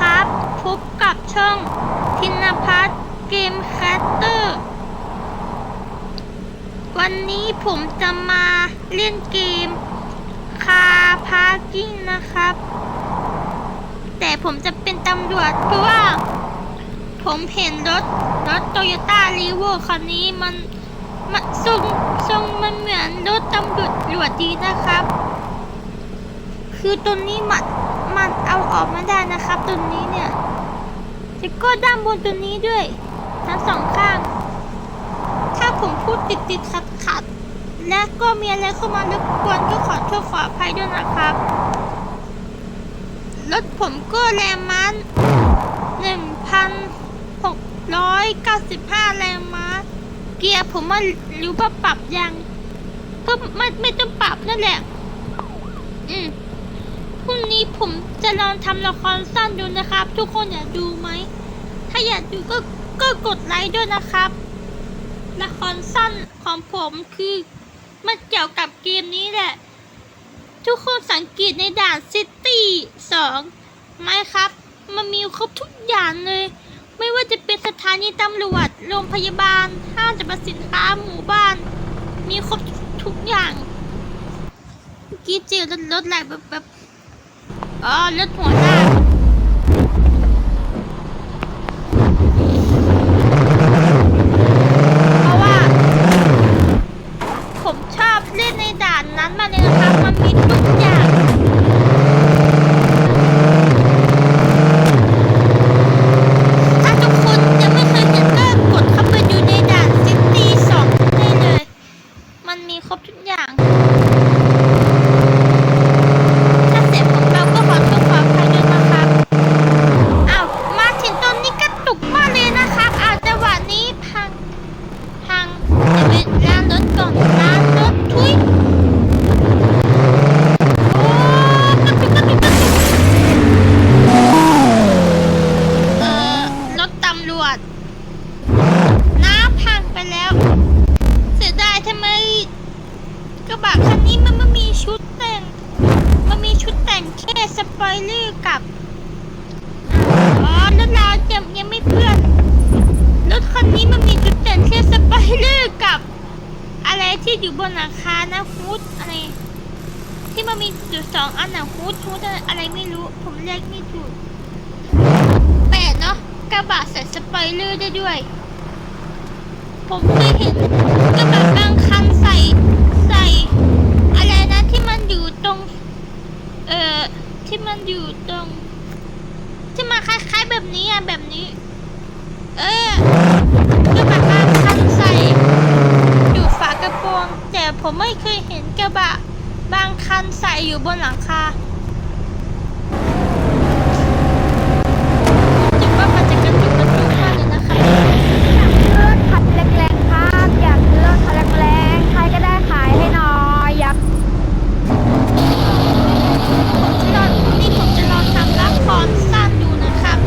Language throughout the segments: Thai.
ครับ พบกับช่องทินพัฒน์เกมแคสเตอร์ วันนี้ผมจะมาเล่นเกมคาพาร์กิ้งนะครับ แต่ผมจะเป็นตำรวจเพราะว่า ผมเห็นรถ รถโตโยต้ารีโวคันนี้มันมันทรงทรงมันเหมือนรถตำรวจตำรวจดีนะครับ คือตัวนี้มัน มันเอาออกไม่ได้นะครับตัวนี้เนี่ยแล้วก็ด้านบนตัวนี้ด้วย ทั้งสองข้าง ถ้าผมพูดติดติดขัดขัดและก็มีอะไรเข้ามารบกวนก็ขอโทษขออภัยด้วยนะครับ รถผมก็แรงม้า1,695 แรงม้า เกียร์ผมว่ารู้ว่าปรับยัง ก็ไม่ไม่ต้องปรับนั่นแหละ อืม พรุ่งนี้ผมจะลองทำละครสั้นดูนะครับ ทุกคนอยากดูไหม ถ้าอยากดูก็ก็กดไลค์ด้วยนะครับ ละครสั้นของผมคือ มันเกี่ยวกับเกมนี้แหละ ทุกคนสังเกตในด่านซิตี้สองไหมครับ มันมีครบทุกอย่างเลย ไม่ว่าจะเป็นสถานีตำรวจ โรงพยาบาล ห้างสรรพสินค้า หมู่บ้าน มีครบทุกอย่าง กีเจอรถรถอะไรแบบแบบ อ๋อรถหัวหน้าเพราะว่า ผมชอบเล่นในด่านนั้นมาเลยนะครับ มันมีทุกอย่าง วจ น้ำพังไปแล้ว เสียดายทำไม กระบะคันนี้มันไม่มีชุดแต่ง มันมีชุดแต่งแค่สปอยเลอร์กับ อ๋อรถเรายังยังไม่เพื่อน รถคันนี้มันมีจุดเด่นแค่สไปเลอร์กับ อะไรที่อยู่บนหลังคานะฮูดอะไรที่มันมีจุดสองอันนะฮูดฮูดอะไรไม่รู้ ผมเรียกไม่ถูก กระบะใส่สไปเลอร์ได้ด้วย ผมเคยเห็นกระบะบางคันใส่ใส่อะไรนะที่มันอยู่ตรง เอ่อที่มันอยู่ตรง ที่มันคล้ายๆแบบนี้อะแบบนี้ เออก็แบะบว่าคันใส่ อยู่ฝากระโปรงแต่ผมไม่เคยเห็นกระบะบางคันใส่อยู่บนหลังคารู้สึกว่ามันจะกระตุกกระตุกมากเลยนะคะ เลือดขัดแรงๆครับ อยากเลือดขัดแรงๆใครก็ได้ขายให้หน่อยอยาก ตอนนี้ผมจะลองทำละครสั้นดูนะครับ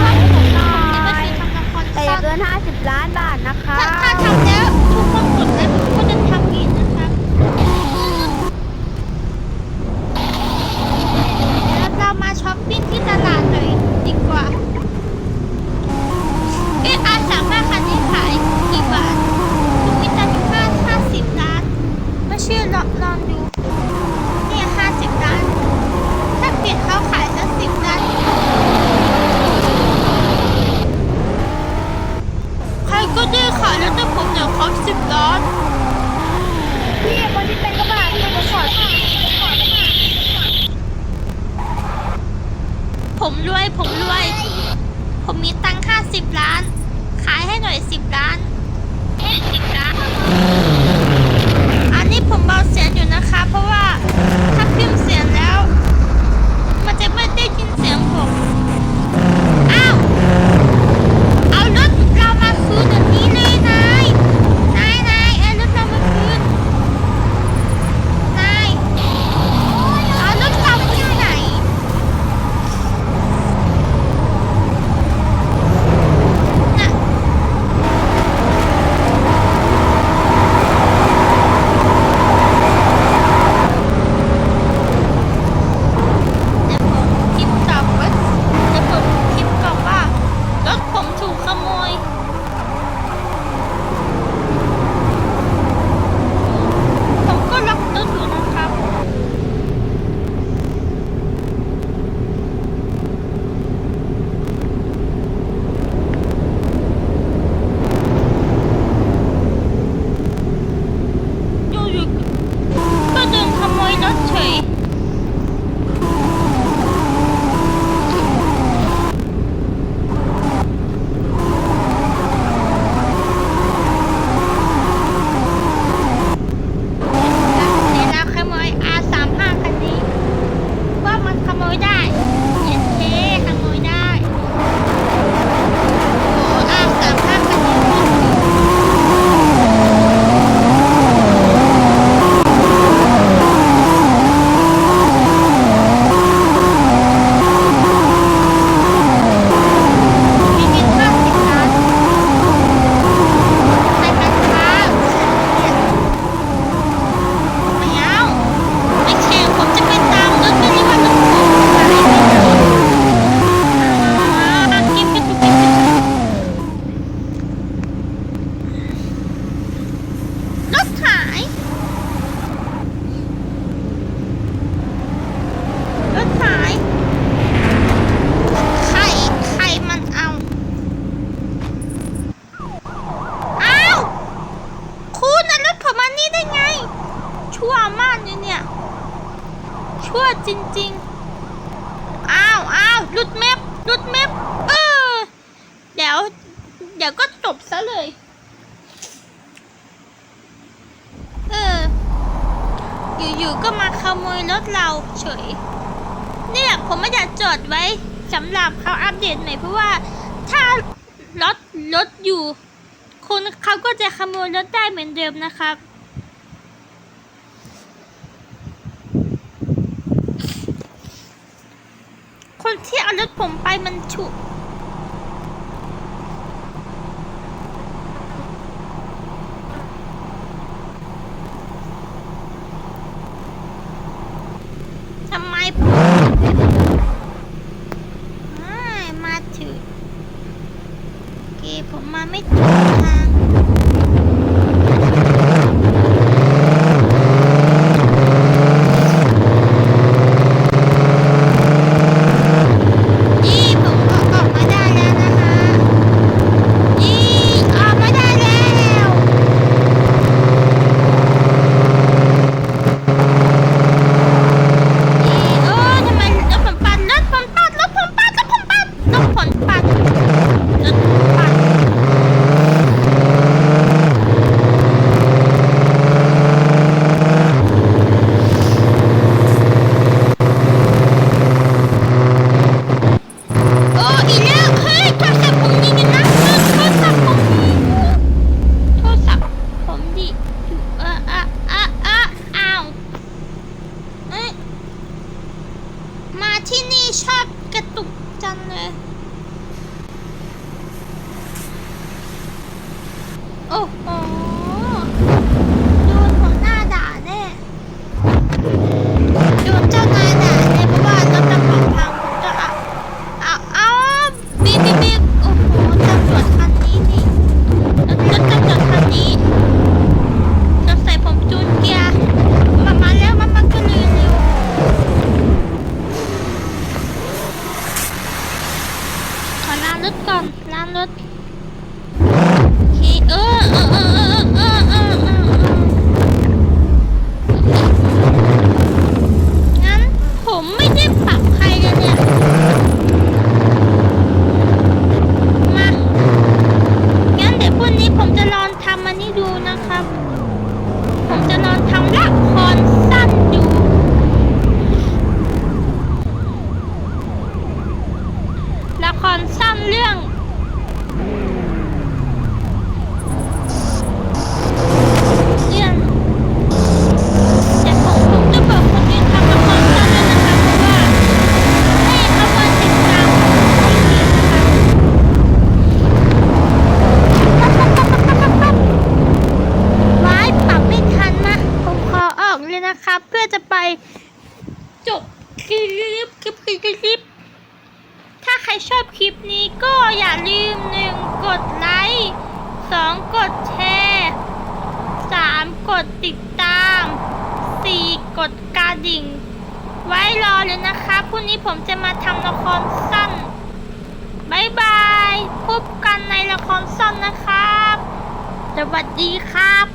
ขายให้ผมหน่อ ไม่เค ย ยทำละคร แต่อย่า สั้น เกิน 50 ล้านบาทนะคะถ้าถ้าทำแล้วทุกคนกดไลค์ผมก็จะทำอีกนะครับแล้วเรามาช้อปปิ้งที่ตลาดหน่อยดีกว่าเอ๊ะอาสามารถคันนี้ขายกี่บาทผมมีตังค์อยู่ห้าห้าสิบล้านไม่เชื่อลองลองดู เนี่ยห้าสิบล้าน ถ้าเปลี่ยนเขาขายสักสิบล้าน ใครก็ได้ขายแล้วแต่ผมอยากครบสิบล้าน พี่คนที่เป็นกระบะที่เป็นขอด ผมรวย ผมรวย ผมมีตังค่าสิบล้าน ขายให้หน่อยสิบล้านสิบล้าน อันนี้ผมเบาเสียงอยู่นะคะ เพราะว่าถ้าพิมพ์เสียงแล้ว มันจะไม่ได้ยินเสียงผม อยู่ๆก็มาขโมยรถเราเฉยเนี่ยผมไม่อยากจอดไว้สำหรับเขาอัปเดตหน่อยเพราะว่าถ้ารถรถอยู่คนเขาก็จะขโมยรถได้เหมือนเดิมนะครับคนที่เอารถผมไปมันฉุ ผมมาไม่ถึงค่ะ มัน ติดตาม 4. กดกระดิ่ง ไว้รอเลยนะคะพรุ่งนี้ผมจะมาทำละครสั้นบายบาย พบกันในละครสั้นนะครับ สวัสดีครับ